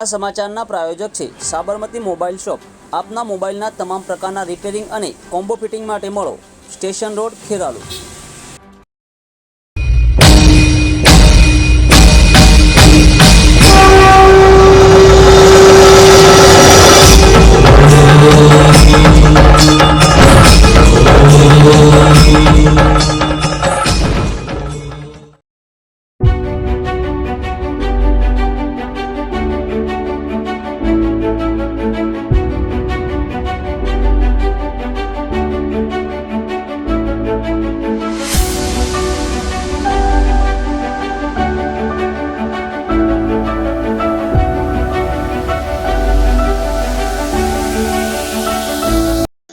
આ સમાચારના પ્રાયોજક છે સાબરમતી મોબાઈલ શોપ. આપના મોબાઈલના તમામ પ્રકારના રિપેરિંગ અને કોમ્બો ફિટિંગ માટે મળો. Station road Kheralu.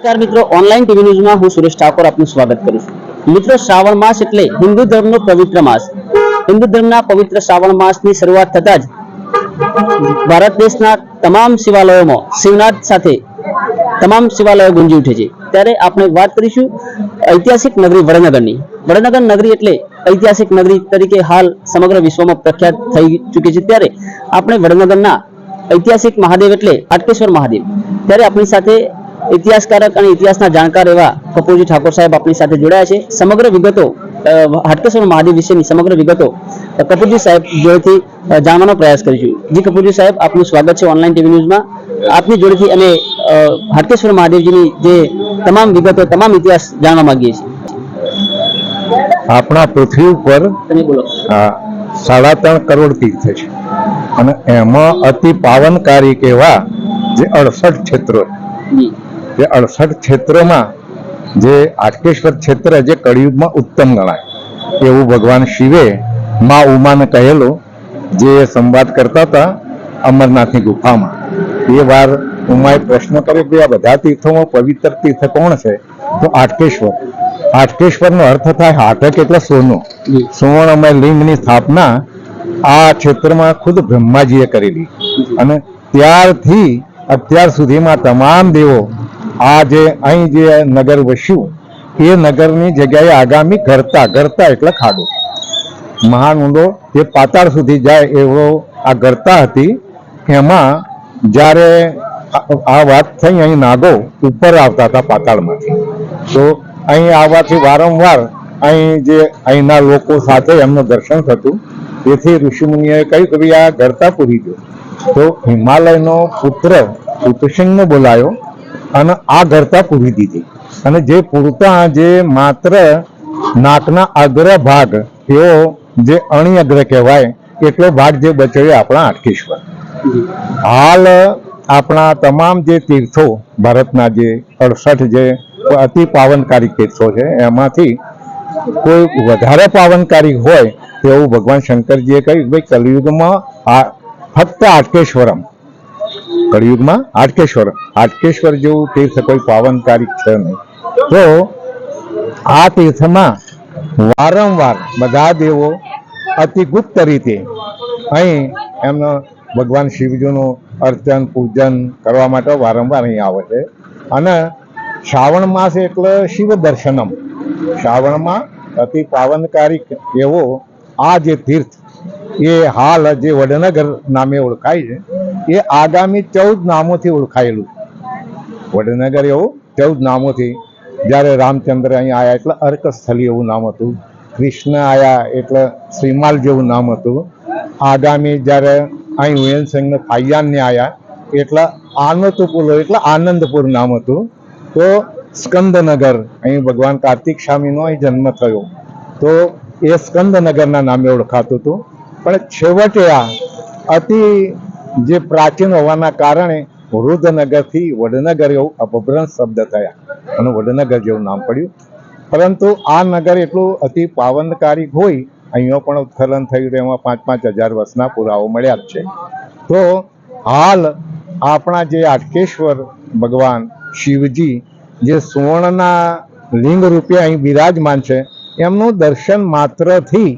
નમસ્કાર મિત્રો, ઓનલાઈન ટીવી ન્યૂઝમાં હું સુરેશ ઠાકોર આપનું સ્વાગત કરું છું. મિત્રો, શ્રાવણ માસ એટલે હિન્દુ ધર્મનો પવિત્ર માસ. હિન્દુ ધર્મના પવિત્ર શ્રાવણ માસની શરૂઆત થતાં જ ભારત દેશના તમામ શિવાલયોમાં શિવનાથ સાથે તમામ શિવાલયો ગુંજી ઉઠે છે. ત્યારે આપણે વાત કરીશું, ઐતિહાસિક નગરી વડનગરની. વડનગર નગરી એટલે ઐતિહાસિક નગરી તરીકે હાલ સમગ્ર વિશ્વમાં પ્રખ્યાત થઈ ચૂકી છે. ત્યારે આપણે વડનગરના ઐતિહાસિક મહાદેવ એટલે હાટકેશ્વર મહાદેવ. ત્યારે આપણી સાથે ઇતિહાસકારક અને ઇતિહાસના જાણકાર એવા કપૂરજી ઠાકોર સાહેબ આપણી સાથે જોડાયા છે. સમગ્ર વિગતો હાટકેશ્વર મહાદેવ વિશેની સમગ્ર વિગતો કપૂરજી સાહેબ જોડેથી જાણવાનો પ્રયાસ કરીશું. જી કપૂરજી સાહેબ આપનું સ્વાગત છે ઓનલાઈન ટીવી ન્યૂઝમાં. આપની જોડેથી અમે હાટકેશ્વર મહાદેવજીની જે તમામ વિગતો તમામ ઇતિહાસ જાણવા માંગીએ છીએ. આપણા પૃથ્વી ઉપર તમે બોલો. આ સાડા ત્રણ કરોડ તીર્થ છે. અને એમાં અતિ પાવનકારી કેવા જે અડસઠ ક્ષેત્રો જે અડસઠ ક્ષેત્રમાં જે આટકેશ્વર ક્ષેત્ર જે કળિયુગમાં ઉત્તમ ગણાય. એવું ભગવાન શિવે મા ઉમાને કહેલો, જે સંવાદ કરતા હતા અમરનાથની ગુફામાં. એ વાર ઉમાએ પ્રશ્ન કર્યો કે આ બધા તીર્થોમાં પવિત્ર તીર્થ કોણ છે? તો આટકેશ્વર. આટકેશ્વરનો અર્થ થાય હાટક એટલે સોનું. સુવર્ણમય લિંગની સ્થાપના આ ક્ષેત્રમાં ખુદ બ્રહ્માજીએ કરેલી. અને ત્યારથી અત્યાર સુધીમાં તમામ દેવો આ જે અહીં જે નગર વસ્યું, એ નગરની જગ્યાએ આગામી ઘરતા ઘરતા એટલે ખાડો. મહાન ઊંડો જે પાતાળ સુધી જાય એવો આ ઘરતા હતી, એમાં જ્યારે આ- વાત થઈ, અહીં નાગો ઉપર આવતા હતા પાતાળમાંથી. તો અહીં આવવાથી વારંવાર અહીં જે અહીંના લોકો સાથે એમનું દર્શન થતું, તેથી ઋષિમુનિએ કહ્યું કે ભાઈ આ ગરતા પૂરી ગયો. તો હિમાલયનો પુત્ર ઉત્તસિંહને બોલાયો અને આ ગરતા પૂરી દીધી. અને જે પૂરતા, જે માત્ર નાકના અગ્ર ભાગ એવો જે અણી અગ્ર કહેવાય, એટલો ભાગ જે બચાવ્યો આપણા આટકેશ્વર. હાલ આપણા તમામ જે તીર્થો, ભારતના જે અડસઠ જે અતિ પાવનકારી તીર્થો છે, એમાંથી કોઈ વધારે પાવનકારી હોય તેવું ભગવાન શંકરજીએ કહ્યું ભાઈ કલયુગમાં આ ફક્ત આટકેશ્વરમ. કળિયુગમાં આટકેશ્વર આટકેશ્વર જેવું તીર્થ કોઈ પાવનકારી છે નહીં. તો આ તીર્થમાં વારંવાર બધા દેવો અતિ ગુપ્ત રીતે અહીં એમનો ભગવાન શિવજીનું અર્ચન, પૂજન કરવા માટે વારંવાર અહીં આવે છે. અને શ્રાવણ માસ એટલે શિવ દર્શનમ. શ્રાવણમાં અતિ પાવનકારી એવો આ જે તીર્થ, એ હાલ જે વડનગર નામે ઓળખાય છે એ આગામી ચૌદ નામોથી ઓળખાયેલું. વડનગર એવું, ચૌદ નામોથી. જ્યારે રામચંદ્ર અહીં આવ્યા એટલે અર્કસ્થલી એવું નામ હતું. કૃષ્ણ આવ્યા એટલે શ્રીમાલ જેવું નામ હતું. આગામી જ્યારે અહીં હુયનસિંહને ફાઈયાનને આવ્યા એટલે આનંદપુર એટલે આનંદપુર નામ હતું. તો સ્કંદનગર, અહીં ભગવાન કાર્તિક સ્વામીનો અહીં જન્મ થયો. તો એ સ્કંદનગરના નામે ઓળખાતું હતું. પણ છેવટે આ અતિ જે પ્રાચીન હોવાના કારણે વૃદ્ધનગરથી વડનગર એવું અપભ્રંશ શબ્દ થયા. અને વડનગર જેવું નામ પડ્યું. પરંતુ આ નગર એટલું અતિ પાવનકારી હોય, અહીંયા પણ ઉત્ખનન થયું તો એમાં પાંચ પાંચ હજાર વર્ષના પુરાવો મળ્યા જ છે. તો હાલ આપણા જે આટકેશ્વર ભગવાન શિવજી, જે સુવર્ણના લિંગ રૂપે અહીં બિરાજમાન છે, એમનું દર્શન માત્રથી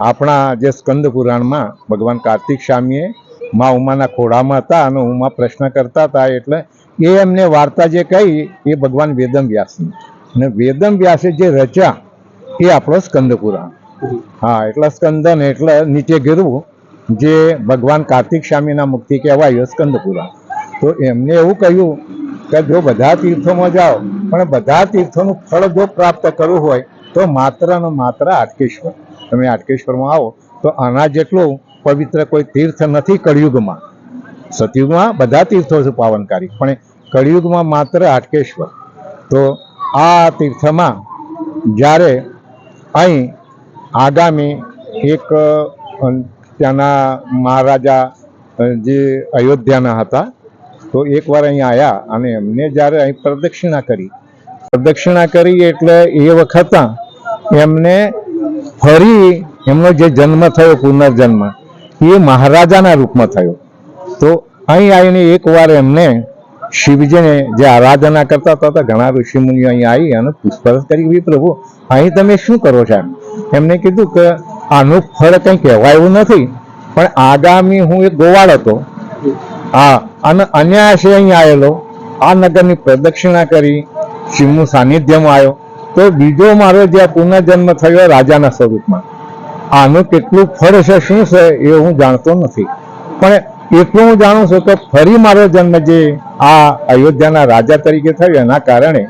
આપણા જે સ્કંદ પુરાણમાં ભગવાન કાર્તિક સ્વામીએ મા ઉમાના ખોળામાં હતા અને ઉમા પ્રશ્ન કરતા હતા એટલે એ એમને વાર્તા જે કહી, એ ભગવાન વેદમ વ્યાસની અને વેદમ વ્યાસે જે રચ્યા એ આપણો સ્કંદપુરાણ. હા, એટલે સ્કંદન એટલે નીચે ગીરવું, જે ભગવાન કાર્તિક સ્વામીના મુક્તિ કહેવાય સ્કંદપુરા તો એમને એવું કહ્યું કે જો બધા તીર્થોમાં જાઓ, પણ બધા તીર્થોનું ફળ જો પ્રાપ્ત કરવું હોય, તો માત્ર ને માત્ર હાટકેશ્વર તમે હાટકેશ્વરમાં આવો, તો આના જેટલું પવિત્ર કોઈ તીર્થ નથી કળિયુગમાં. સતયુગમાં બધા તીર્થો છે પાવનકારી, પણ કળિયુગમાં માત્ર હાટકેશ્વર તો આ તીર્થમાં જ્યારે અહીં આગામી એક ત્યાંના મહારાજા જે અયોધ્યાના હતા, તો એકવાર અહીં આવ્યા અને એમને જ્યારે અહીં પ્રદક્ષિણા કરી. પ્રદક્ષિણા કરી એટલે એ વખત એમને ફરી એમનો જે જન્મ થયો પુનર્જન્મ એ મહારાજાના રૂપમાં થયો. તો અહીં આવીને એકવાર એમને શિવજીને જે આરાધના કરતા હતા ઘણા ઋષિમુનિઓ અહીં આવી અને પૂછપરછ કરી "વી પ્રભુ અહીં તમે શું કરો છો? એમને કીધું કે, આનું ફળ કંઈ કહેવાય એવું નથી, પણ આગામી હું એક ગોવાળ હતો. હા અને, અન્યાસે અહીં આવેલો. આ નગરની પ્રદક્ષિણા કરી, શિવનું સાનિધ્યમાં આવ્યો. તો બીજો મારો જે પુનર્જન્મ થયો રાજાના સ્વરૂપમાં. આનું કેટલું ફળ છે, શું છે એ હું જાણતો નથી. પણ એટલું હું જાણું છું કે ફરી મારો જન્મ જે આ અયોધ્યાના રાજા તરીકે થયો, એના કારણે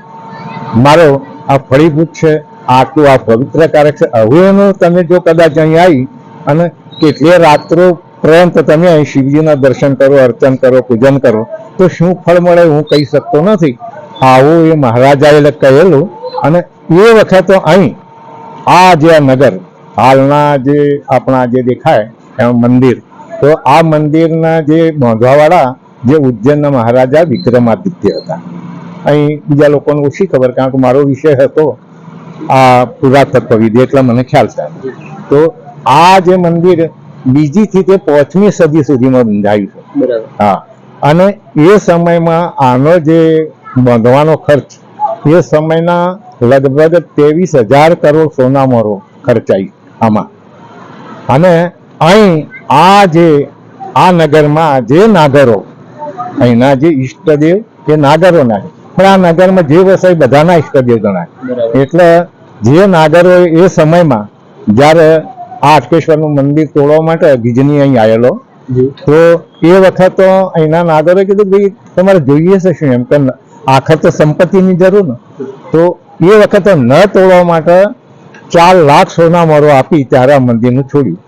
મારો આ ફળીભૂત છે, આટલું આ પવિત્ર કારક છે. હવે તમે જો કદાચ અહીં આવી અને કેટલી રાત્રો પર્યંત તમે અહીં શિવજીના દર્શન કરો, અર્ચન કરો, પૂજન કરો, તો શું ફળ મળે હું કહી શકતો નથી. આવું એ મહારાજાએ કહેલું અને એ વખતે અહીં, આ જે નગર હાલના જે આપણા જે દેખાય એમ મંદિર. તો આ મંદિરના જે બાંધવાવાળા જે ઉજ્જૈનના મહારાજા વિક્રમાદિત્ય હતા. અહીં બીજા લોકોને ઓછી ખબર કારણ કે મારો વિષય હતો આ પુરાતત્વ વિધિ એટલે મને ખ્યાલ છે. તો આ જે મંદિર બીજીથી તે પાંચમી સદી સુધીમાં બંધાયું છે. હા. અને એ સમયમાં આનો જે બાંધવાનો ખર્ચ એ સમયના લગભગ ત્રેવીસ હજાર કરોડ સોનામરો ખર્ચાઈ આમાં. અને અહીં આ જે આ નગરમાં જે નાગરો અહીંના જે ઈષ્ટદેવ નાગરો નાગે પણ આ નગરમાં જે વસાય બધાના ઈષ્ટદેવ ગણાય. એટલે જે નાગરો એ સમયમાં જ્યારે આ અટકેશ્વરનું મંદિર તોડવા માટે ગીજની અહીં આવેલો તો એ વખત તો અહીંના નાગરોએ કીધું ભાઈ તમારે જોઈએ છે શું એમ કે આખર તો સંપત્તિની જરૂર ને. તો એ વખતે ન તોડવા માટે ચાર લાખ સોના મારો આપી ત્યારે આ મંદિરનું છોડ્યું.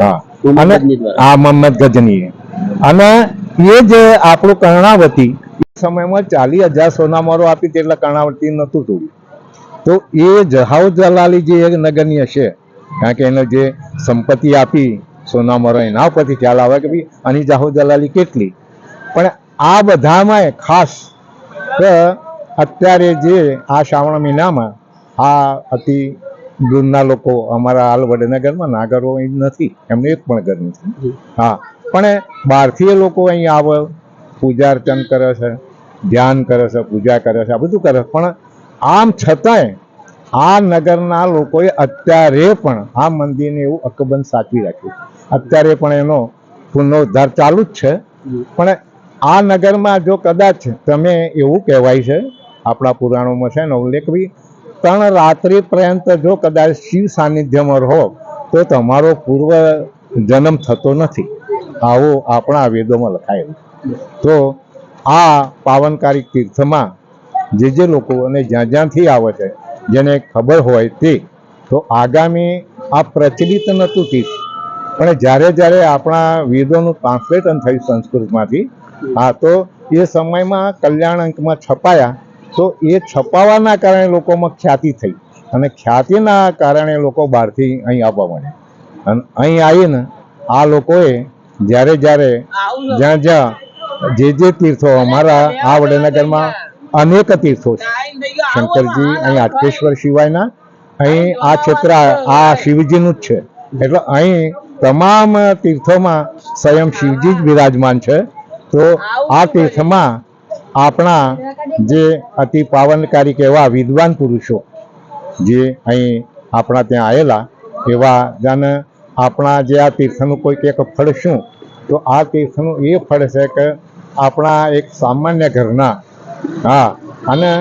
હા. અને આ મોહમ્મદ ગજનીએ. અને એ જે આપણું કર્ણાવતી એ સમયમાં ચાલીસ હજાર સોના મરો આપી એટલે કર્ણાવતી નહોતું તોડ્યું. તો એ જહાઉ જલાલી જે એક નગરની હશે કારણ કે એને જે સંપત્તિ આપી સોના મરો એના ઉપરથી ખ્યાલ આવે કે ભાઈ આની જાહુ જલાલી કેટલી. પણ આ બધામાં ખાસ અત્યારે જે આ શ્રાવણ મહિનામાં આ અતિ દૂરના લોકો અમારા હાલ વડનગરમાં નાગરો અહીં નથી એમને એક પણ ઘર નથી. હા પણ બહારથી એ લોકો અહીં આવે પૂજા અર્ચન કરે છે ધ્યાન કરે છે પૂજા કરે છે આ બધું કરે પણ આમ છતાંય આ નગરના લોકોએ અત્યારે પણ આ મંદિરને એવું અકબંધ સાચવી રાખ્યું અત્યારે પણ એનો પુનરુદ્ધાર ચાલુ જ છે. પણ આ નગરમાં જો કદાચ તમે એવું કહેવાય છે આપણા પુરાણોમાં છે ને ઉલ્લેખ બી ત્રણ રાત્રિ પર્યંત જો કદાચ શિવ સાનિધ્યમાં રહો, તો તમારો પૂર્વ જન્મ થતો નથી. આવો આપણા વેદોમાં લખાયેલું તો આ પાવનકારી તીર્થમાં જે જે લોકો અને જ્યાં જ્યાંથી આવે છે, જેને ખબર હોય તે, તો આગામી આ પ્રચલિત નહોતું તીર્થ. પણ જ્યારે જ્યારે આપણા વેદોનું ટ્રાન્સલેશન થયું સંસ્કૃતમાંથી, હા, તો એ સમયમાં કલ્યાણ અંકમાં છપાયા તો એ છપાવાના કારણે લોકોમાં ખ્યાતિ થઈ. અને ખ્યાતિના કારણે લોકો બહારથી અહીં આવવા માંડ્યા. અને અહીં આવીને આ લોકોએ જ્યારે જ્યારે જ્યાં જ્યાં જે જે તીર્થો અમારા આ વડનગરમાં અનેક તીર્થો છે. શંકરજી, અહીં આટકેશ્વર સિવાયના અહીં આ ક્ષેત્ર, આ શિવજીનું જ છે. એટલે અહીં તમામ તીર્થોમાં સ્વયં શિવજી જ બિરાજમાન છે. તો આ તીર્થમાં આપણા જે અતિ પાવનકારી એવા વિદ્વાન પુરુષો જે અહીં આપણા ત્યાં આવેલા એવા જાણે આપણા જે આ તીર્થનું કોઈક એક ફળ શું? તો આ તીર્થનું એ ફળ છે કે આપણા એક સામાન્ય ઘરના, હા, અને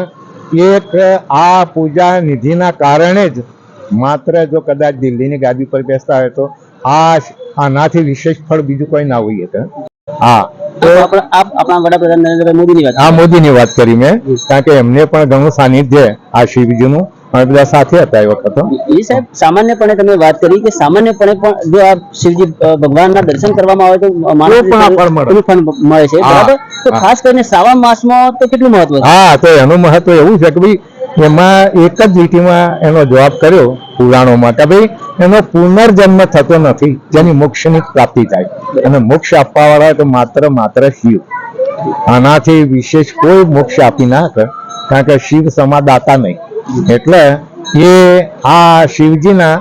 એક આ પૂજા નિધિના કારણે જ માત્ર જો કદાચ દિલ્હીની ગાદી પર બેસતા હોય તો આ આનાથી વિશેષ ફળ બીજું કોઈ ના હોઈએ હા. આપ આપણા વડાપ્રધાન નરેન્દ્રભાઈ મોદીની વાત આ મોદીની વાત કરી મેં કારણ કે એમને પણ ઘણું સાનિધ્ય આ શિવજીનું અમે બધા સાથે હતા એ વખત એ સાહેબ સામાન્યપણે તમે વાત કરી કે સામાન્યપણે પણ જો આ શિવજી ભગવાન ભગવાનના દર્શન કરવામાં આવે તો માણસ પણ મળે. છે. બરાબર? તો ખાસ કરીને શ્રાવણ માસમાં તો કેટલું મહત્વ હા તો એનું મહત્વ એવું છે કે ભાઈ એમાં એક જ લીટીમાં એનો જવાબ કર્યો પુરાણોમાં કે ભાઈ એનો પુનર્જન્મ થતો નથી, જેની મોક્ષની પ્રાપ્તિ થાય. અને મોક્ષ આપવા વાળા તો માત્ર માત્ર શિવ. આનાથી વિશેષ કોઈ મોક્ષ આપી ના શકે, કારણ કે શિવ સમાદાતા નહીં. એટલે એ આ શિવજીના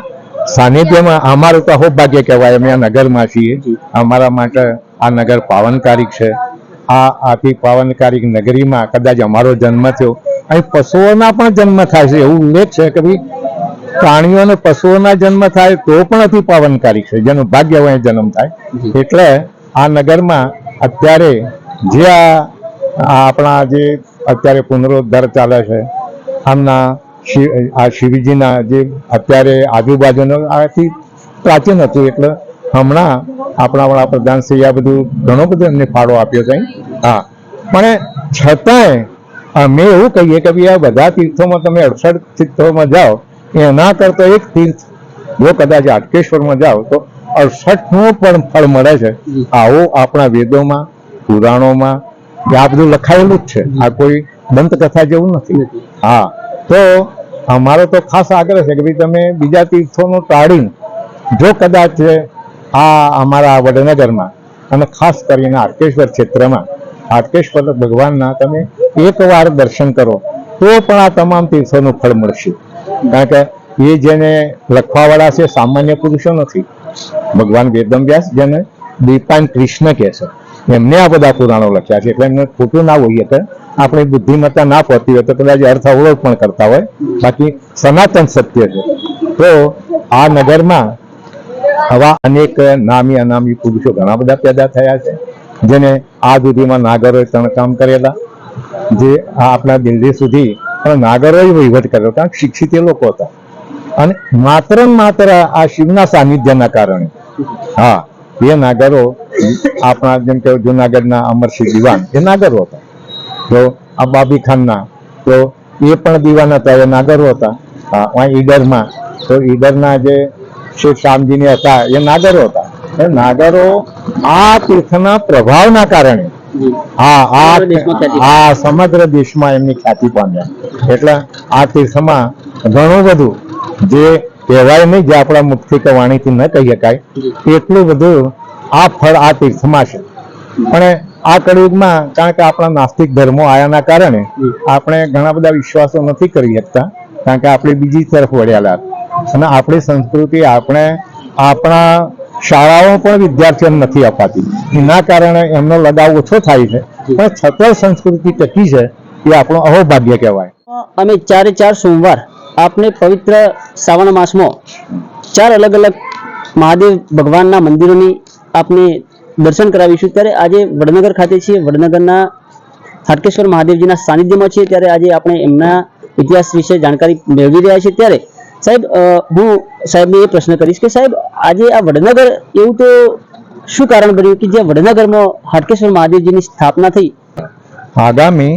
સાનિધ્યમાં અમારું તો સૌભાગ્ય કહેવાય. અમે આ નગરમાં છીએ. અમારા માટે આ નગર પાવનકારી છે. આ આથી પાવનકારી નગરીમાં કદાચ અમારો જન્મ થયો. અહીં પશુઓના પણ જન્મ થાય છે. એવું ઉલ્લેખ છે કે ભાઈ પ્રાણીઓ અને પશુઓના જન્મ થાય તો પણ અતિ પાવનકારી છે. જેનું ભાગ્ય હોય જન્મ થાય. એટલે આ નગરમાં અત્યારે જે આ આ આપણા જે અત્યારે પુનરુદ્ધાર ચાલે છે આમના આ શિવજીના જે અત્યારે આજુબાજુનો આથી પ્રાચીન હતું એટલે હમણાં આપણા વડાપ્રધાનશ્રીએ આ બધું ઘણો બધો એમને ફાળો આપ્યો છે હા. પણ છતાંય અમે એવું કહીએ કે ભાઈ આ બધા તીર્થોમાં તમે અડસઠ તીર્થોમાં જાઓ, એના કરતો એક તીર્થ જો કદાચ આટકેશ્વરમાં જાઓ, તો અડસઠનું પણ ફળ મળે છે. આવું આપણા વેદોમાં, પુરાણોમાં, આ બધું લખાયેલું જ છે. આ કોઈ દંતકથા જેવું નથી. હા, તો અમારો તો ખાસ આગ્રહ છે કે ભાઈ તમે બીજા તીર્થોનો ટાળીને, જો કદાચ આ અમારા વડનગરમાં અને ખાસ કરીને આર્કેશ્વર ક્ષેત્રમાં હાટકેશ્વર ભગવાનના તમે એકવાર દર્શન કરો, તો પણ આ તમામ તીર્થોનું ફળ મળશે. કારણ કે એ જેને લખવાવાળા છે, સામાન્ય પુરુષો નથી. ભગવાન વેદવ્યાસ જેને દીપાન કૃષ્ણ કહે છે. એમને આ બધા પુરાણો લખ્યા છે, એટલે એમને ખોટું ના હોઈએ કે આપણી બુદ્ધિમત્તા ના પહોંચી હોય તો કદાચ અર્થ અવરોધ પણ કરતા હોય. બાકી સનાતન સત્ય છે. તો આ નગરમાં આવા અનેક નામી અનામી પુરુષો ઘણા બધા પેદા થયા છે. જેને આ સુધીમાં નાગરોએ કામ કરેલા, જે આપણા દિલ્હી સુધી પણ નાગરોએ વહીવટ કર્યો, કારણ શિક્ષિત એ લોકો હતા. અને માત્ર માત્ર આ શિવના સાનિધ્યના કારણે. હા, એ નાગરો, આપણા જેમ કે જુનાગઢના અમરસિંહ દિવાન, એ નાગરો હતા. તો આ બાબી ખાનના, તો એ પણ દિવાન હતા, એ નાગરો હતા. ઈડરમાં, તો ઈડરના જે શેખ શામજીની હતા, એ નાગરો હતા. નાગરો આ તીર્થના પ્રભાવના કારણે હા આ સમગ્ર દેશમાં આ સમગ્ર દેશમાં એમની ખ્યાતિ પામ્યા. એટલે આ તીર્થમાં ઘણું બધું જે કહેવાય નહીં જે આપણા મુખથી કે વાણીથી ન કહી શકાય એટલું બધું આ ફળ આ તીર્થમાં છે. પણ આ કળયુગમાં કારણ કે આપણા નાસ્તિક ધર્મો આયાના કારણે આપણે ઘણા બધા વિશ્વાસો નથી કરી શકતા કારણ કે આપણે બીજી તરફ વળ્યાલા અને આપણી સંસ્કૃતિ આપણે આપણા શાળાઓ પણ વિદ્યાર્થીઓને નથી અપાતી. એના કારણે એમનો લગાવ ઓછો થાય છે. પણ છતાં સંસ્કૃતિ ટકી છે એ આપણું અહોભાગ્ય કહેવાય. અમે ચારે ચાર સોમવાર આપને પવિત્ર શ્રાવણ માસમાં ચાર અલગ અલગ મહાદેવ ભગવાનના મંદિરોની આપને દર્શન કરાવીશું. ત્યારે આજે વડનગર ખાતે છીએ. વડનગરના હાટકેશ્વર મહાદેવજીના સાનિધ્યમાં છીએ. ત્યારે આજે આપણે એમના ઇતિહાસ વિશે જાણકારી મેળવી રહ્યા છીએ. ત્યારે સાહેબ હું સાહેબને એ પ્રશ્ન કરીશ કે સાહેબ આજે આ વડનગર એવું તો શું કારણ બન્યું કે જે વડનગરમાં હાટકેશ્વર મહાદેવજીની સ્થાપના થઈ? આગામી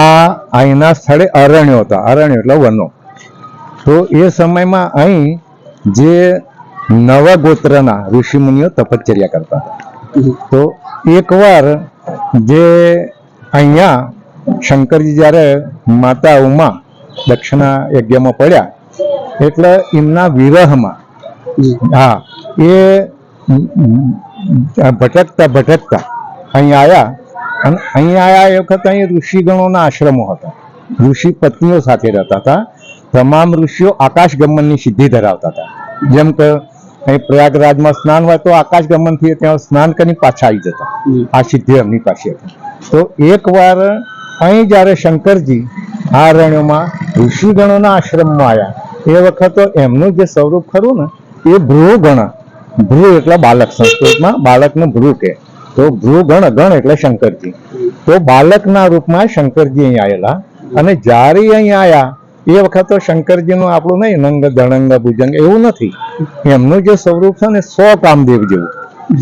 આ અહીંના સ્થળે અરણ્યો હતા અરણ્યો એટલે વનો. તો એ સમયમાં અહીં જે નવા ગોત્રના ઋષિમુનિઓ તપશ્ચર્યા કરતા હતા. તો એકવાર જે અહીંયા શંકરજી જ્યારે માતા ઉમા દક્ષિણા યજ્ઞમાં પડ્યા એટલે એમના વિરહમાં હા, એ ભટકતા ભટકતા અહીં આવ્યા અને અહીં આવ્યા એ વખત અહીં ઋષિગણોના આશ્રમો હતા. ઋષિ પત્નીઓ સાથે રહેતા હતા. તમામ ઋષિઓ આકાશ ગમનની સિદ્ધિ ધરાવતા હતા. જેમ કે અહીં પ્રયાગરાજમાં સ્નાન હોય તો આકાશ ગમનથી ત્યાં સ્નાન કરીને પાછા આવી જતા. આ સિદ્ધિ એમની પાસે હતી. તો એકવાર અહીં જ્યારે શંકરજી આ રણ્યોમાં ઋષિગણોના આશ્રમમાં આવ્યા એ વખતે એમનું જે સ્વરૂપ ખરું ને એ ભ્રુવ ગણ. ભ્રુ એટલે બાલક સંસ્કૃતમાં બાળકને ભ્રુ કે. તો ભ્રુ ગણ ગણ એટલે શંકરજી. તો બાલકના રૂપમાં શંકરજી અહીં આવેલા અને જ્યારે અહીં આવ્યા એ વખત તો શંકરજીનું આપણું નહીં નંગ દણંગ ભુજંગ એવું નથી. એમનું જે સ્વરૂપ છે ને સો કામદેવ જેવું.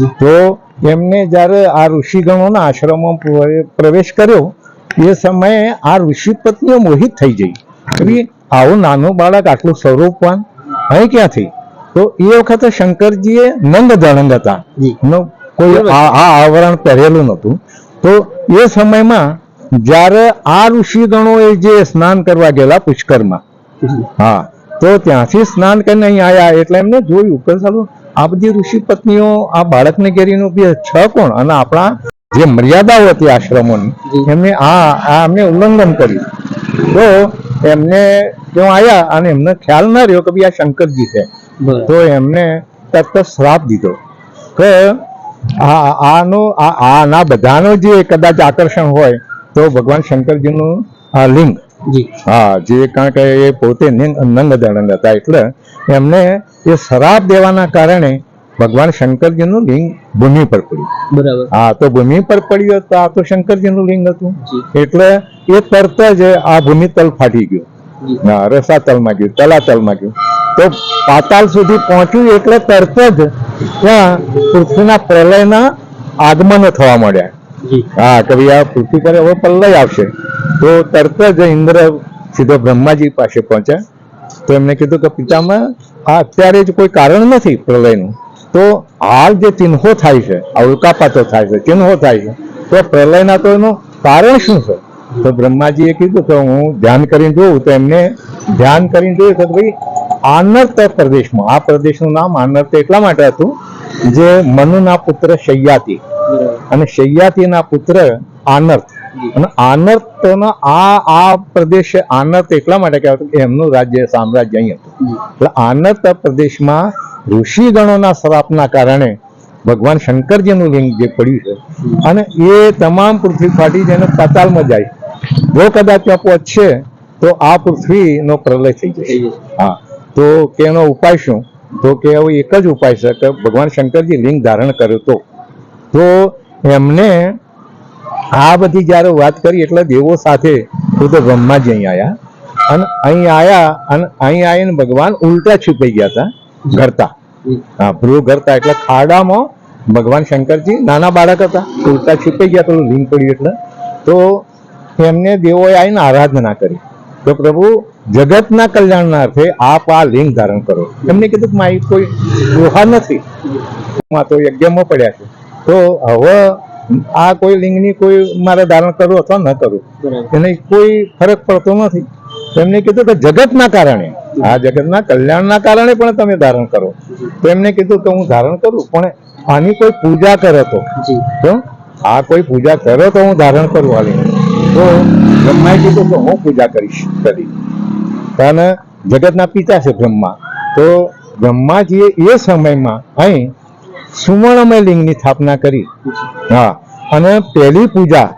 તો એમને જ્યારે આ ઋષિગણોના આશ્રમમાં પ્ર- પ્રવેશ કર્યો એ સમયે આ ઋષિ પત્નીઓ મોહિત થઈ ભઈ આવું નાનું બાળક આટલું સ્વરૂપવાન અહીં ક્યાંથી? તો એ વખતે શંકરજીએ નંગ દણંગ હતા. કોઈ આ આવરણ પહેરેલું નહોતું. તો એ સમયમાં જ્યારે આ ઋષિગણોએ જે સ્નાન કરવા ગયેલા પુષ્કરમાં હા તો ત્યાંથી સ્નાન કરીને અહીં આયા. એટલે એમને જોયું કે સારું આ બધી ઋષિ પત્નીઓ આ બાળકને ઘેરીનું બી છ. કોણ? અને આપણા જે મર્યાદાઓ હતી આશ્રમોની. એમને આ આ એમને ઉલ્લંઘન કર્યું. તો એમને જો આયા અને એમને ખ્યાલ ના રહ્યો કે ભાઈ આ શંકરજી છે તો એમને તરત શ્રાપ દીધો કે આ આનો આ આના બધાનો જે કદાચ આકર્ષણ હોય તો ભગવાન શંકરજીનું આ લિંગ. હા જે કારણ કે એ પોતે નિંગ- દળંગ હતા એટલે એમને એ શ્રાપ દેવાના કારણે ભગવાન શંકરજીનું લિંગ ભૂમિ પર પડ્યું. બરાબર. હા તો ભૂમિ પર પડ્યું તો આ તો શંકરજીનું લિંગ હતું. એટલે એ તરત જ આ ભૂમિ તલ ફાટી ગયું. હા રસાતલમાં ગયું તલાતલમાં ગયું. તો પાતાલ સુધી પહોંચ્યું એટલે તરત જ ત્યાં પૃથ્વીના પ્રલયના આગમનો થવા મળ્યા હા કે ભાઈ આ પૃથ્વી પર હવે પ્રલય આવશે. તો તરત જ ઇન્દ્ર સીધો બ્રહ્માજી પાસે પહોંચ્યા. તો એમને કીધું કે પિતામાં આ અત્યારે જ કોઈ કારણ નથી પ્રલયનું. તો હાલ જે ચિહ્નો થાય છે આ ઉલ્કાપાતો થાય છે ચિહ્નો થાય છે તો પ્રલયના તો એનું કારણ શું છે? તો બ્રહ્માજીએ કીધું કે હું ધ્યાન કરીને જોઉં તો એમને ધ્યાન કરીને જોયું કે ભાઈ આનર્ત પ્રદેશમાં આ પ્રદેશનું નામ આનર્ત એટલા માટે હતું જે મનુના પુત્ર શૈયાતી અને શૈયાતીના પુત્ર આનર્ત. અને આનર્તનો આ આ પ્રદેશ આનર્ત એટલા માટે કહેવાતું કે એમનું રાજ્ય સામ્રાજ્ય અહીં હતું. એટલે આનર્ત પ્રદેશમાં ઋષિગણોના શ્રાપના કારણે ભગવાન શંકરજીનું લિંગ જે પડ્યું છે અને એ તમામ પૃથ્વી ફાટી જઈને પાતાલમાં જાય. જો કદાચ ત્યાં પહોંચશે તો આ પૃથ્વીનો પ્રલય થઈ જશે. હા. તો કે એનો ઉપાય શું? તો કે હવે એક જ ઉપાય છે કે ભગવાન શંકરજી લિંગ ધારણ કર્યો તો. તો એમને આ બધી જ્યારે વાત કરી એટલે દેવો સાથે હું તો ગમમાં જ અહીં આયા. અને અહીં આયા અને અહીં આવીને ભગવાન ઉલટા છુપાઈ ગયા હતા ઘરતા. હા ભ્રુ ઘરતા એટલે ખાડામાં ભગવાન શંકરજી નાના બાળક હતા. ઉલટા છુપાઈ ગયા પેલું લિંગ પડ્યું એટલે. તો એમને દેવોએ આવીને આરાધના કરી. તો પ્રભુ, જગતના કલ્યાણના અર્થે આપ આ લિંગ ધારણ કરો. એમને કીધું કે મારી કોઈ દોહા નથી. તો યજ્ઞમાં પડ્યા છે. તો હવે આ કોઈ લિંગની કોઈ મારે ધારણ કરવું અથવા ન કરવું. એને કોઈ ફરક પડતો નથી. એમને કીધું કે જગતના કારણે. આ જગતના કલ્યાણના કારણે પણ તમે ધારણ કરો. તો એમને કીધું કે હું ધારણ કરું પણ આની કોઈ પૂજા કરે તો. આ કોઈ પૂજા કરો તો હું ધારણ કરું આ તો બ્રહ્માએ કીધું કે હું પૂજા કરીશ કરી. અને જગતના પિતા છે બ્રહ્મા. તો બ્રહ્માજીએ એ સમયમાં અહીં સુવર્ણમય લિંગની સ્થાપના કરી. હા. અને પહેલી પૂજા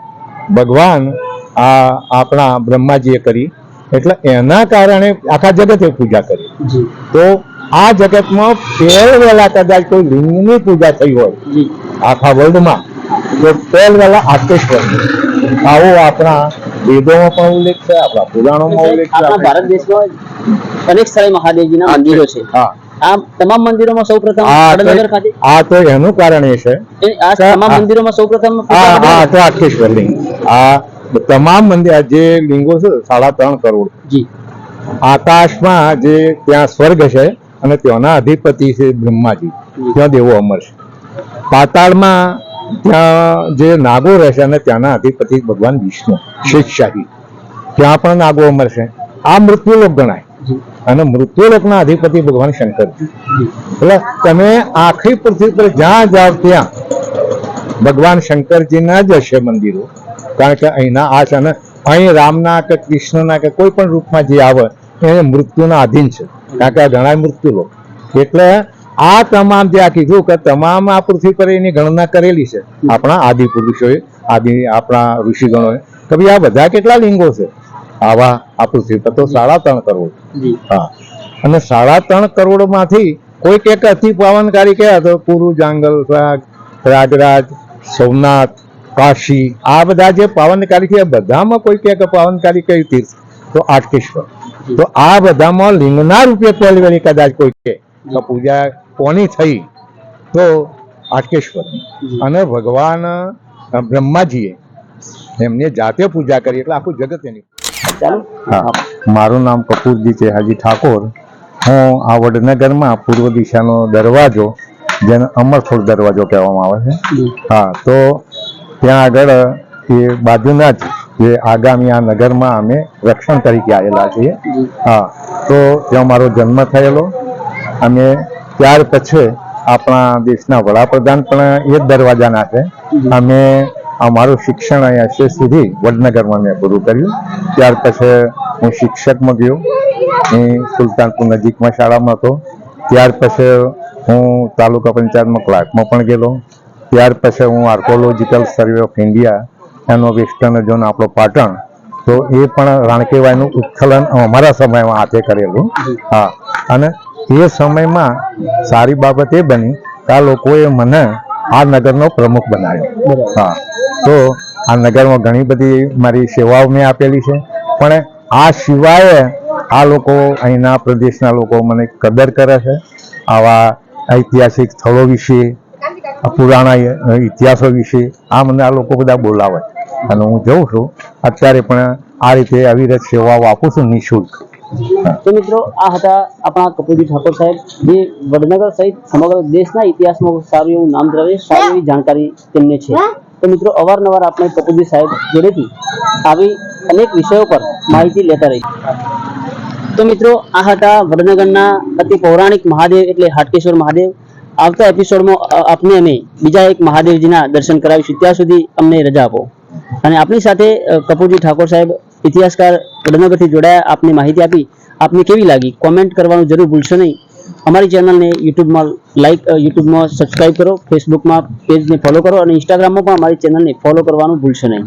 ભગવાન આ આપણા બ્રહ્માજીએ કરી. એટલે એના કારણે આખા જગતે પૂજા કરી. તો આ જગતમાં પહેલ કદાચ કોઈ લિંગની પૂજા થઈ હોય આખા વર્લ્ડમાં તો પહેલ વહેલા આકેશ્વર. આવો આપણા વેદોમાં પણ ઉલ્લેખ છે આપણા પુરાણોમાં ઉલ્લેખ છે. આપણા ભારત દેશમાં અનેક સ્થળે મહાદેવજીના મંદિરો છે. હા. આ તમામ મંદિરોમાં સૌપ્રથમ પ્રથમ વડનગર ખાતે? આ તો એનું કારણ એ છે. આ તમામ મંદિરોમાં સૌપ્રથમ આ પૂજા તો આ તમામ મંદિર જે લિંગો છે સાડા ત્રણ કરોડ. જી. આકાશમાં જે ત્યાં સ્વર્ગ છે અને ત્યાંના અધિપતિ છે બ્રહ્માજી. ત્યાં દેવો અમર છે. પાતાળમાં ત્યાં જે નાગો રહેશે અને ત્યાંના અધિપતિ ભગવાન વિષ્ણુ શેષશાહી ત્યાં પણ નાગો અમર છે. આ મૃત્યુલોક ગણાય. અને મૃત્યુલોકના અધિપતિ ભગવાન શંકર. એટલે તમે આખી પૃથ્વી પર જ્યાં જાઓ ત્યાં ભગવાન શંકરજીના જ હશે મંદિરો. કારણ કે અહીંના આ છે અને અહીં રામના કે કૃષ્ણના કે કોઈ પણ રૂપમાં જે આવે એ મૃત્યુના આધીન છે. કારણ કે આ ઘણા મૃત્યુલોક. એટલે આ તમામ જે આ કીધું કે તમામ આ પૃથ્વી પર એની ગણના કરેલી છે. આપણા આદિ પુરુષોએ, આદિ આપણા ઋષિગણોએ. કે ભાઈ આ બધા કેટલા લિંગો છે? આવા આપું છું. તો સાડા ત્રણ કરોડ. હા. અને સાડા ત્રણ કરોડમાંથી કોઈક એક અતિ પાવનકારી કયા તો પુરુ જાંગલ રાગ રાગરાજ સોમનાથ કાશી આ બધા જે પાવનકારી છે બધામાં કોઈ કે પાવનકારી કઈ તીર્થ? તો આટકેશ્વર. તો આ બધામાં લિંગના રૂપે પહેલી કદાચ કોઈ કે પૂજા કોની થઈ? તો આટકેશ્વર. અને ભગવાન બ્રહ્માજીએ એમને જાતે પૂજા કરી એટલે આખું જગત એની મારું નામ કપૂરજી છે હાજી ઠાકોર. હું આ વડનગરમાં પૂર્વ દિશાનો દરવાજો જેને અમરફોડ દરવાજો કહેવામાં આવે છે. હા તો ત્યાં આગળ એ બાજુના જ જે આગામી આ નગરમાં અમે રક્ષણ તરીકે આવેલા છીએ. હા તો ત્યાં મારો જન્મ થયેલો. અને ત્યાર પછી આપણા દેશના વડાપ્રધાન પણ એ જ દરવાજાના છે. અમે અમારું શિક્ષણ અહીંયા છે સુધી વડનગરમાં મેં પૂરું કર્યું. ત્યાર પછી હું શિક્ષકમાં ગયો. હું સુલતાનપુર નજીકમાં શાળામાં હતો. ત્યાર પછી હું તાલુકા પંચાયતમાં ક્લાર્કમાં પણ ગયેલો. ત્યાર પછી હું આર્કોલોજીકલ સર્વે ઓફ ઇન્ડિયા, એનો વેસ્ટર્ન ઝોન, આપણો પાટણ, તો એ પણ રાણકેવાયનું ઉત્ખલન અમારા સમયમાં હાથે કરેલું. હા. અને એ સમયમાં સારી બાબત એ બની કે આ લોકોએ મને આ નગરનો પ્રમુખ બનાવ્યો હા. તો આ નગરમાં ઘણી બધી મારી સેવાઓ મેં આપેલી છે. પણ આ સિવાય આ લોકો અહીંના પ્રદેશના લોકો મને કદર કરે છે. આવા ઐતિહાસિક સ્થળો વિશે પુરાણા ઇતિહાસો વિશે આ મને આ લોકો બધા બોલાવે. અને હું જઉં છું. અત્યારે પણ આ રીતે અવિરત સેવાઓ આપું છું નિઃશુલ્ક. તો મિત્રો, આ હતા આપણા કપૂરજી ઠાકોર સાહેબ, જે વડનગર સહિત સમગ્ર દેશના ઇતિહાસમાં સારું એવું નામ ધરાવે, સારી એવી જાણકારી તેમને છે. તો મિત્રો, અવારનવાર આપણે કપૂરજી સાહેબ જોડેથી આવી અનેક વિષયો પર માહિતી લેતા રહી તો મિત્રો, આ હતા વડનગરના અતિ પૌરાણિક મહાદેવ એટલે હાટકેશ્વર મહાદેવ. આવતા એપિસોડમાં આપને અમે બીજા એક મહાદેવજીના દર્શન કરાવીશું. ત્યાં સુધી અમને રજા આપો. અને આપણી સાથે કપૂરજી ઠાકોર સાહેબ ઇતિહાસકાર વડનગરથી જોડાયા, આપની માહિતી આપી. આપને કેવી લાગી? કોમેન્ટ કરવાનું જરૂર ભૂલશો નહીં. અમારી ચેનલને યુટ્યુબમાં લાઈક યુટ્યુબમાં સબસ્ક્રાઇબ કરો ફેસબુકમાં પેજને ફોલો કરો અને ઇન્સ્ટાગ્રામમાં પણ અમારી ચેનલને ફોલો કરવાનું ભૂલશો નહીં.